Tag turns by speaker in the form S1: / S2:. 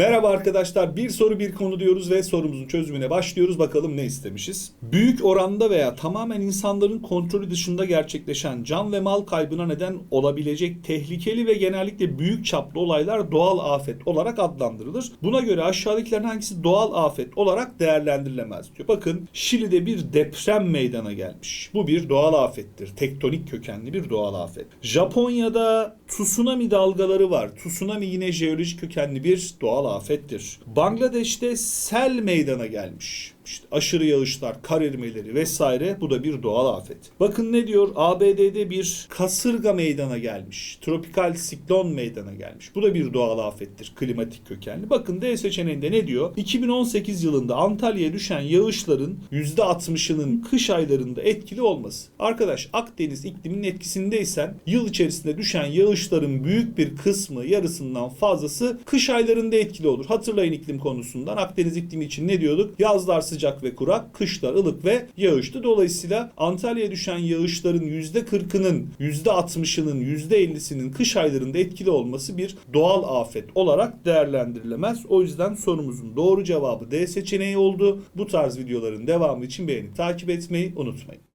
S1: Merhaba arkadaşlar. Bir soru bir konu diyoruz ve sorumuzun çözümüne başlıyoruz. Bakalım ne istemişiz? Büyük oranda veya tamamen insanların kontrolü dışında gerçekleşen can ve mal kaybına neden olabilecek tehlikeli ve genellikle büyük çaplı olaylar doğal afet olarak adlandırılır. Buna göre aşağıdakilerin hangisi doğal afet olarak değerlendirilemez diyor. Bakın Şili'de bir deprem meydana gelmiş. Bu bir doğal afettir. Tektonik kökenli bir doğal afet. Japonya'da tsunami dalgaları var. Tsunami yine jeolojik kökenli bir doğal afettir. Bangladeş'te sel meydana gelmiş. İşte aşırı yağışlar, kar erimeleri vesaire bu da bir doğal afet. Bakın ne diyor? ABD'de bir kasırga meydana gelmiş. Tropikal siklon meydana gelmiş. Bu da bir doğal afettir. Klimatik kökenli. Bakın D seçeneğinde ne diyor? 2018 yılında Antalya'ya düşen yağışların %60'ının kış aylarında etkili olması. Arkadaş Akdeniz ikliminin etkisindeysen yıl içerisinde düşen yağışların büyük bir kısmı yarısından fazlası kış aylarında etkili olur. Hatırlayın iklim konusundan Akdeniz iklimi için ne diyorduk? Yazlar sıcak ve kurak, kışlar ılık ve yağışlı. Dolayısıyla Antalya'ya düşen yağışların %40'ının, %60'ının, %50'sinin kış aylarında etkili olması bir doğal afet olarak değerlendirilemez. O yüzden sorumuzun doğru cevabı D seçeneği oldu. Bu tarz videoların devamı için beğenip takip etmeyi unutmayın.